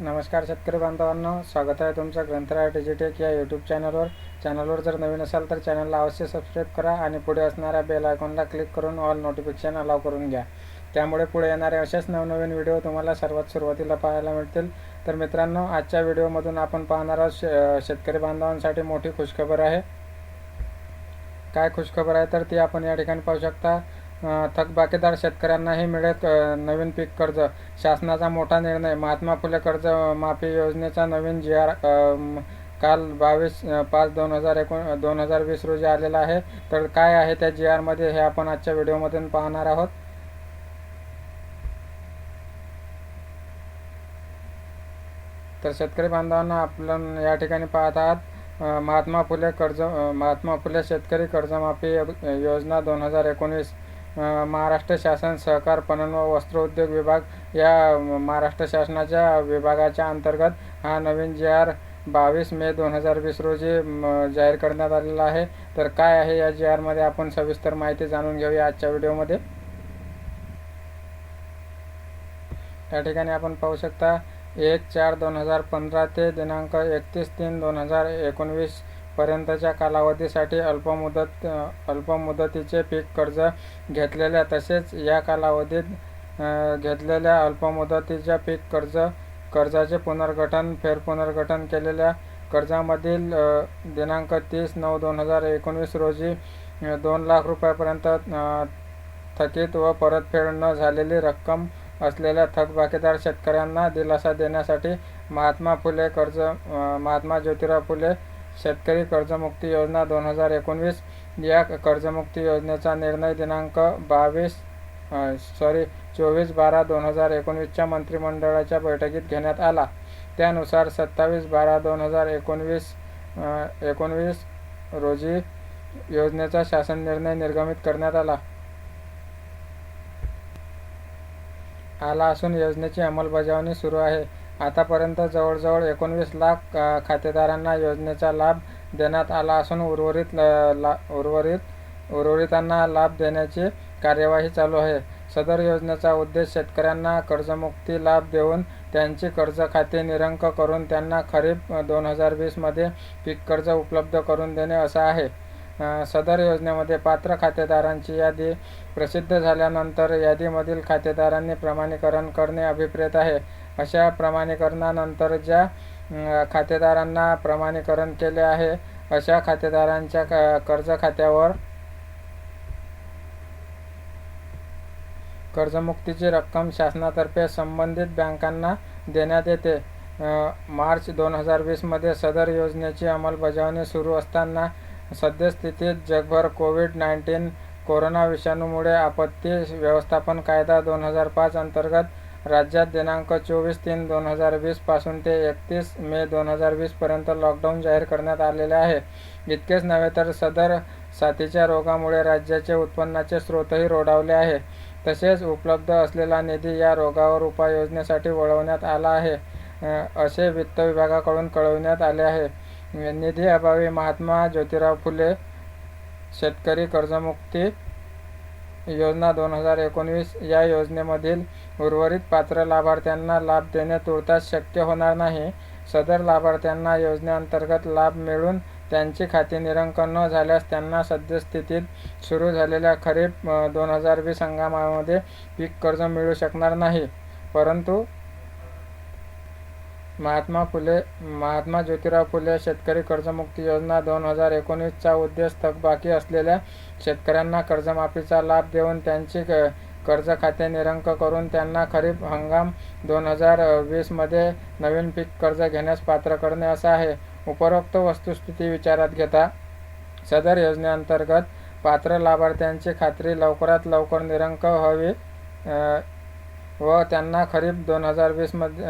नमस्कार शेतकरी बांधवांनो स्वागत आहे तुमचं ग्रंथराय डिजिटेक या यूट्यूब चॅनलवर चॅनलवर जर नवीन असाल तर चॅनलला अवश्य सबस्क्राईब करा आणि पुढे असणाऱ्या बेल आयकॉनला क्लिक करून ऑल नोटिफिकेशन अलाव करून घ्या. त्यामुळे पुढे येणारे असेच नवनवीन व्हिडिओ तुम्हाला सर्वात सुरुवातीला पाहायला मिळतील. तर मित्रांनो आजच्या व्हिडिओमधून आपण पाहणार आहोत शे शेतकरी बांधवांसाठी मोठी खुशखबर आहे. काय खुशखबर आहे तर ती आपण या ठिकाणी पाहू शकता. थकबाकीदार शेतकऱ्यांनाही मिळेल नवीन पीक कर्ज. शासनाचा मोठा निर्णय महात्मा फुले कर्ज माफी योजनेचा नवीन जी आर काल बावीस पाच दोन हजार एकोण दोन हजार वीस रोजी आलेला आहे. तर काय आहे त्या जी आरमध्ये हे आपण आजच्या व्हिडिओमधून पाहणार आहोत. तर शेतकरी बांधवांना आपण या ठिकाणी पाहत आहात महात्मा फुले कर्ज महात्मा फुले शेतकरी कर्जमाफी योजना दोन हजार एकोणीस. महाराष्ट्र शासन सहकार पणन व वस्त्रोद्योग विभाग या महाराष्ट्र शासनाच्या विभागाच्या अंतर्गत हा नवीन जी आर बावीस मे दोन हजार वीस रोजी जाहीर करण्यात आलेला आहे. तर काय आहे या जी आरमध्ये आपण सविस्तर माहिती जाणून घेऊया आजच्या व्हिडिओमध्ये. या ठिकाणी आपण पाहू शकता एक चार दोन हजार पंधरा ते दिनांक एकतीस तीन दोन हजार एकोणवीस पर्यंतच्या कालावधीसाठी अल्पमुदत अल्पमुदतीचे पीक कर्ज घेतलेल्या तसेच या कालावधीत घेतलेल्या अल्पमुदतीच्या पीक कर्ज कर्जाचे पुनर्गठन फेरपुनर्गठन केलेल्या कर्जामधील दिनांक तीस नऊ दोन हजार एकोणवीस रोजी दोन लाख रुपयापर्यंत थकीत व परतफेड न झालेली रक्कम असलेल्या थकबाकीदार शेतकऱ्यांना दिलासा देण्यासाठी महात्मा फुले कर्ज महात्मा ज्योतिराव फुले शेतकरी कर्जमुक्ती योजना दोन हजार एकोणवीस या कर्जमुक्ती योजनेचा निर्णय दिनांक बावीस सॉरी चोवीस बारा दोन हजार एकोणवीसच्या मंत्रिमंडळाच्या बैठकीत घेण्यात आला. त्यानुसार सत्तावीस बारा दोन हजार एकोणवीस एकोणवीस रोजी योजनेचा शासन निर्णय निर्गमित करण्यात आला. आला असून योजनेची अंमलबजावणी सुरू आहे. आतापर्यंत जवळजवळ एकोणवीस लाख खातेदारांना योजनेचा लाभ देण्यात आला असून उर्वरित ला उर्वरित उर्वरितांना लाभ देण्याची कार्यवाही चालू आहे. सदर योजनेचा उद्देश शेतकऱ्यांना कर्जमुक्ती लाभ देऊन त्यांची कर्ज खाते निरंक करून त्यांना खरीप दोन हजार वीसमध्ये पीक कर्ज उपलब्ध करून देणे असा आहे. सदर योजनेमध्ये पात्र खातेदारांची यादी प्रसिद्ध झाल्यानंतर यादीमधील खातेदारांनी प्रमाणीकरण करणे अभिप्रेत आहे. अशा प्रमाणीकरणानंतर ज्या खातेदारांना प्रमाणीकरण केले आहे. अशा खातेदारांच्या कर्ज खात्यावर कर्जमुक्तीची रक्कम शासनातर्फे संबंधित बँकांना देण्यात येते. मार्च दोन हजार वीसमध्ये सदर योजनेची अंमलबजावणी सुरू असताना सद्यस्थितीत जगभर कोविड नाईन्टीन कोरोना विषाणूमुळे आपत्ती व्यवस्थापन कायदा दोन हजार पाच अंतर्गत राज्यात दिनांक चोवीस तीन दोन हजार वीसपासून ते एकतीस मे दोन हजार वीसपर्यंत लॉकडाऊन जाहीर करण्यात आलेले आहे. इतकेच नव्हे तर सदर साथीच्या रोगामुळे राज्याचे उत्पन्नाचे स्रोतही रोडावले आहे. तसेच उपलब्ध असलेला निधी या रोगावर उपाययोजनेसाठी वळवण्यात आला आहे असे वित्त विभागाकडून कळविण्यात आले आहे. निधी अभावी महात्मा ज्योतिराव फुले शेतकरी कर्जमुक्ती योजना दोन हजार एकोणवीस या योजनेमधील उर्वरित पात्र लाभार्थ्यांना लाभ देणे तुर्तास शक्य होणार नाही. सदर लाभार्थ्यांना योजनेअंतर्गत लाभ मिळून त्यांची खाती निरंकन न झाल्यास त्यांना सद्यस्थितीत सुरू झालेल्या खरीप दोन हजार वीस हंगामामध्ये पीक कर्ज मिळू शकणार नाही. परंतु महात्मा फुले महात्मा ज्योतिराव फुले शेतकरी कर्जमुक्ती योजना दोन हजार एकोणीसचा उद्देश थकबाकी असलेल्या शेतकऱ्यांना कर्जमाफीचा लाभ देऊन त्यांची क- कर्ज खाते निरंक करून त्यांना खरीप हंगाम दोन हजार वीसमध्ये नवीन पीक कर्ज घेण्यास पात्र करणे असं आहे. उपरोक्त वस्तुस्थिती विचारात घेता सदर योजनेअंतर्गत पात्र लाभार्थ्यांची खात्री लवकरात लवकर निरंक व्हावी व त्यांना खरीप दोन हजार वीसमध्ये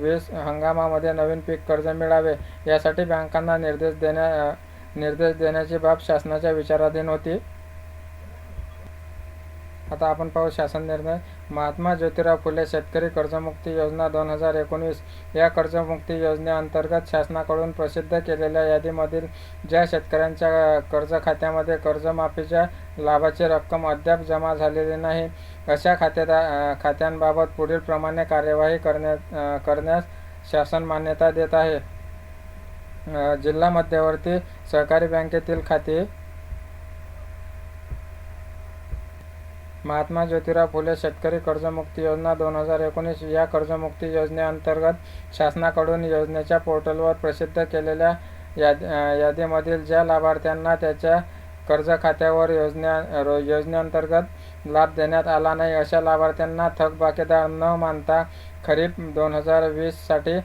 वीस हंगामामध्ये नवीन पीक कर्ज मिळावे यासाठी बँकांना निर्देश देण्या निर्देश देण्याची बाब शासनाच्या विचाराधीन होती. आता आपण पाहू शासन निर्णय. महात्मा ज्योतिराव फुले शेतकरी कर्जमुक्ती योजना दोन हजार एकोणवीस या कर्जमुक्ती योजनेअंतर्गत शासनाकडून प्रसिद्ध केलेल्या यादीमधील ज्या शेतकऱ्यांच्या कर्ज खात्यामध्ये कर्जमाफीच्या लाभाची रक्कम अद्याप जमा झालेली नाही अशा खातेदा खात्यांबाबत पुढीलप्रमाणे कार्यवाही करण्या करण्यास शासन मान्यता देत आहे. जिल्हा मध्यवर्ती सहकारी बँकेतील खाते महात्मा ज्योतिराव फुले शेतकरी कर्जमुक्ती योजना दोन हजार एकोणीस या कर्जमुक्ती योजनेअंतर्गत शासनाकडून योजनेच्या पोर्टलवर प्रसिद्ध केलेल्या याद यादीमधील ज्या लाभार्थ्यांना त्याच्या कर्ज खात्यावर योजने रो- योजनेअंतर्गत लाभ देण्यात आला नाही अशा लाभार्थ्यांना थकबाकीदार न मानता खरीप दोन हजार वीससाठी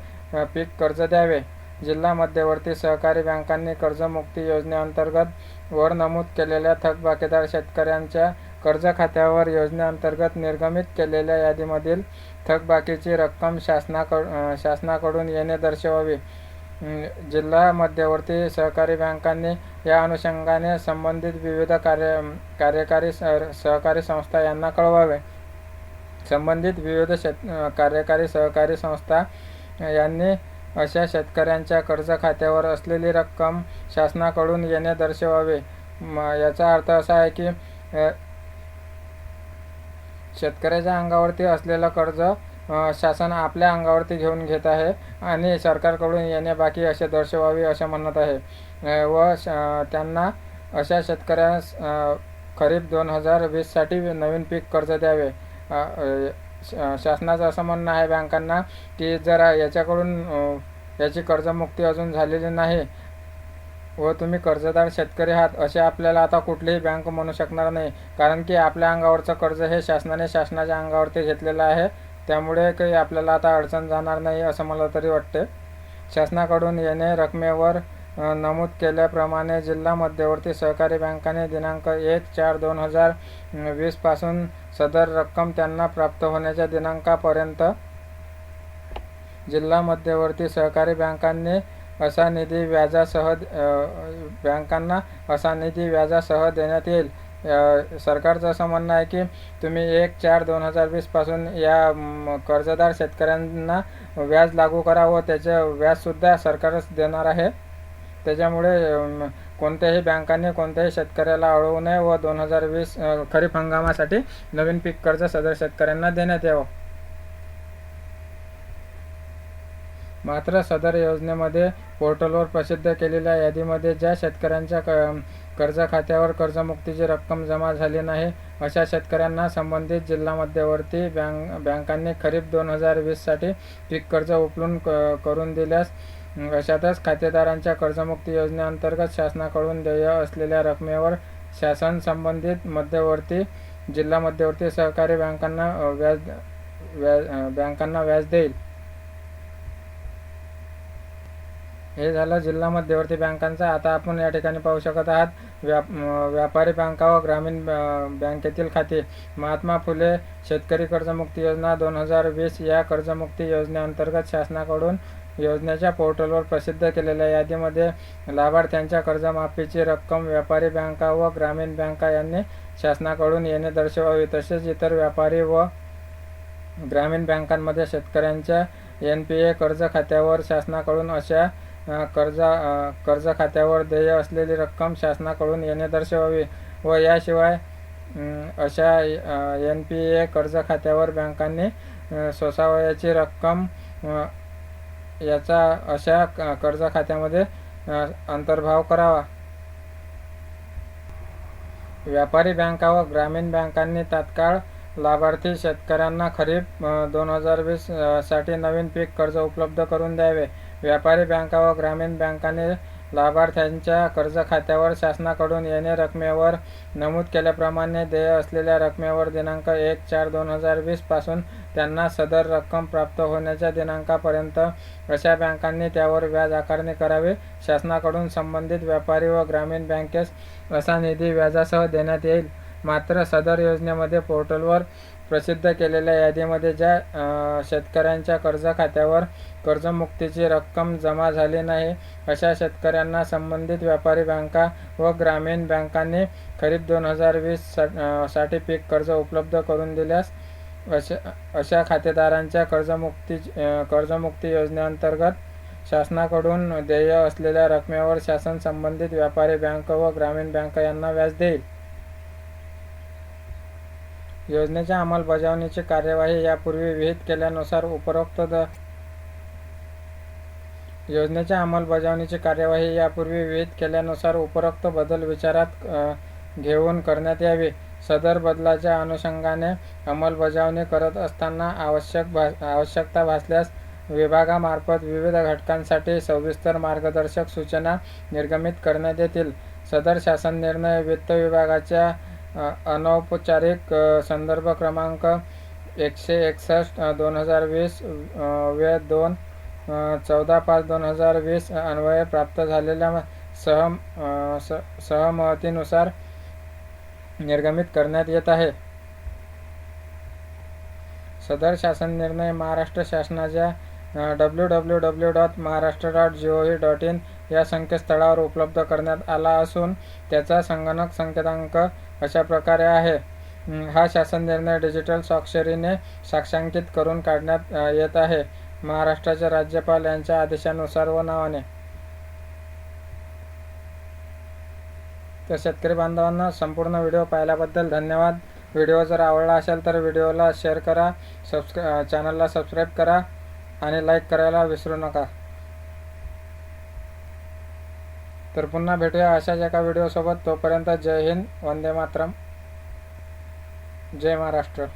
पीक कर्ज द्यावे. जिल्हा मध्यवर्ती सहकारी बँकांनी कर्जमुक्ती योजनेअंतर्गत वर नमूद केलेल्या थकबाकीदार शेतकऱ्यांच्या कर्ज खात्यावर योजनेअंतर्गत निर्गमित केलेल्या यादीमधील थकबाकीची रक्कम शासनाकड शासनाकडून येणे दर्शवावी. जिल्हा मध्यवर्ती सहकारी बँकांनी या अनुषंगाने संबंधित विविध कार्य कार्यकारी सहकारी संस्था यांना कळवावे. संबंधित विविध शेत कार्यकारी सहकारी संस्था यांनी अशा शेतकऱ्यांच्या कर्ज खात्यावर असलेली रक्कम शासनाकडून येणे दर्शवावे. म, याचा अर्थ असा आहे की शेतकऱ्याच्या अंगावरती असलेलं कर्ज शासन आपल्या अंगावरती घेऊन घेत आहे आणि सरकारकडून येणे बाकी असे दर्शवावे असे म्हणत आहे. व श- त्यांना अशा शेतकऱ्यास खरीप दोन हजार वीससाठी नवीन पीक कर्ज द्यावे. शासनाचं असं म्हणणं आहे बँकांना की जर याच्याकडून याची कर्जमुक्ती अजून झालेली नाही. व तुम्ही कर्जदार शेतकरी आहात असे आपल्याला आता कुठलीही बँक म्हणू शकणार नाही. कारण की आपल्या अंगावरचं कर्ज हे शासनाने शासनाच्या अंगावरती घेतलेलं आहे. त्यामुळे काही आपल्याला आता अडचण जाणार नाही असं मला तरी वाटते. शासनाकडून येणे रकमेवर नमूद केल्याप्रमाणे जिल्हा मध्यवर्ती सहकारी बँकाने दिनांक एक चार दोन हजार वीसपासून सदर रक्कम त्यांना प्राप्त होण्याच्या दिनांकापर्यंत जिल्हा मध्यवर्ती सहकारी बँकांनी असा निधी व्याजासह बँकांना असा निधी व्याजासह देण्यात येईल. सरकारचं असं म्हणणं आहे की तुम्ही एक चार दोन हजार वीसपासून या कर्जदार शेतकऱ्यांना व्याज लागू करा व त्याचे व्याजसुद्धा सरकारच देणार आहे. त्याच्यामुळे कोणत्याही बँकांनी कोणत्याही शेतकऱ्याला अडवू नये व दोन हजार वीस खरीप हंगामासाठी नवीन पीक कर्ज सदर शेतकऱ्यांना देण्यात यावं. मात्र सदर योजनेमध्ये पोर्टलवर प्रसिद्ध केलेल्या यादीमध्ये ज्या शेतकऱ्यांच्या क कर्ज खात्यावर कर्जमुक्तीची रक्कम जमा झाली नाही अशा शेतकऱ्यांना संबंधित जिल्हा मध्यवर्ती बँक बँकांनी खरीप दोन हजार वीससाठी पीक कर्ज उपलून क करून दिल्यास अशातच खातेदारांच्या कर्जमुक्ती योजनेअंतर्गत शासनाकडून देय असलेल्या रकमेवर शासन संबंधित मध्यवर्ती जिल्हा मध्यवर्ती सहकारी बँकांना व्याज व्याज बँकांना व्याज देईल. हे झालं जिल्हा मध्यवर्ती बँकांचं. आता आपण या ठिकाणी पाहू शकत आहात व्याप व्यापारी बँका व ग्रामीण बँकेतील खाते. महात्मा फुले शेतकरी कर्जमुक्ती योजना दोन हजार वीस या कर्जमुक्ती योजनेअंतर्गत शासनाकडून योजनेच्या पोर्टलवर प्रसिद्ध केलेल्या यादीमध्ये लाभार्थ्यांच्या कर्जमाफीची रक्कम व्यापारी बँका व ग्रामीण बँका यांनी शासनाकडून येणे दर्शवावी. तसेच इतर व्यापारी व ग्रामीण बँकांमध्ये शेतकऱ्यांच्या एन पी ए कर्ज खात्यावर शासनाकडून अशा कर्ज कर्ज खात्यावर देय असलेली रक्कम शासनाकडून येणे दर्शवावी व याशिवाय अशा एन पी ए कर्ज खात्यावर बँकांनी सोसावयाची रक्कम याचा अशा कर्ज खात्यामध्ये अंतर्भाव करावा. व्यापारी बँका व ग्रामीण बँकांनी तात्काळ लाभार्थी शेतकऱ्यांना खरीप दोन हजार वीससाठी नवीन पीक कर्ज उपलब्ध करून द्यावे. व्यापारी बँका व ग्रामीण बँकांनी लाभार्थ्यांच्या कर्ज खात्यावर शासनाकडून येणे रकमेवर नमूद केल्याप्रमाणे देय असलेल्या रकमेवर दिनांक एक चार दोन हजार वीसपासून त्यांना सदर रक्कम प्राप्त होण्याच्या दिनांकापर्यंत अशा बँकांनी त्यावर व्याज आकारणी करावी. शासनाकडून संबंधित व्यापारी व ग्रामीण बँकेस असा निधी व्याजासह देण्यात येईल. मात्र सदर योजनेमध्ये पोर्टलवर प्रसिद्ध केलेल्या यादीमध्ये ज्या शेतकऱ्यांच्या कर्ज खात्यावर कर्जमुक्तीची रक्कम जमा झाली नाही अशा शेतकऱ्यांना संबंधित व्यापारी बँका व ग्रामीण बँकांनी खरीप दोन हजार वीससाठी पीक कर्ज उपलब्ध करून दिल्यास अशा अशा खातेदारांच्या कर्जमुक्ती कर्जमुक्ती योजनेअंतर्गत शासनाकडून देय असलेल्या रकमेवर शासन संबंधित व्यापारी बँक व ग्रामीण बँक यांना व्याज देईल. योजनेच्या अंमलबजावणीची कार्यवाही यापूर्वी विहित केल्यानुसार उपरोक्त द योजनेच्या अंमलबजावणीची कार्यवाही यापूर्वी विहित केल्यानुसार उपरोक्त बदल विचारात घेऊन करण्यात यावी. सदर बदलाच्या अनुषंगाने अंमलबजावणी करत असताना आवश्यक भा आवश्यकता भासल्यास विभागामार्फत विविध घटकांसाठी सविस्तर मार्गदर्शक सूचना निर्गमित करण्यात येतील. सदर शासन निर्णय वित्त विभागाच्या अनौपचारिक संदर्भ क्रमांक एकशे एकसष्ट दोन हजार वीस वे दोन चौदा पाच दोन हजार वीस अन्वये प्राप्त झालेल्या सह स सहमतीनुसार निर्गमित करण्यात येत आहे. सदर शासन निर्णय महाराष्ट्र शासनाच्या W W W dot Maharashtra dot G O V dot in या संकेतस्थळावर उपलब्ध करण्यात आला असून त्याचा संगणक संकेतांक अशा प्रकारे आहे. हा शासन निर्णय डिजिटल स्वाक्षरीने साक्षांकित करून काढण्यात येत आहे. महाराष्ट्राचे राज्यपाल यांच्या आदेशानुसार व नावाने. तर शेतकरी बांधवांना संपूर्ण व्हिडिओ पाहिल्याबद्दल धन्यवाद. व्हिडिओ जर आवडला असेल तर व्हिडिओला शेअर करा. सबस्क्रा चॅनलला सबस्क्राईब करा आणि लाईक करायला विसरू नका. तर पुन्हा भेटूया अशाच एका व्हिडिओसोबत. तोपर्यंत जय हिंद वंदे मातरम. जय महाराष्ट्र.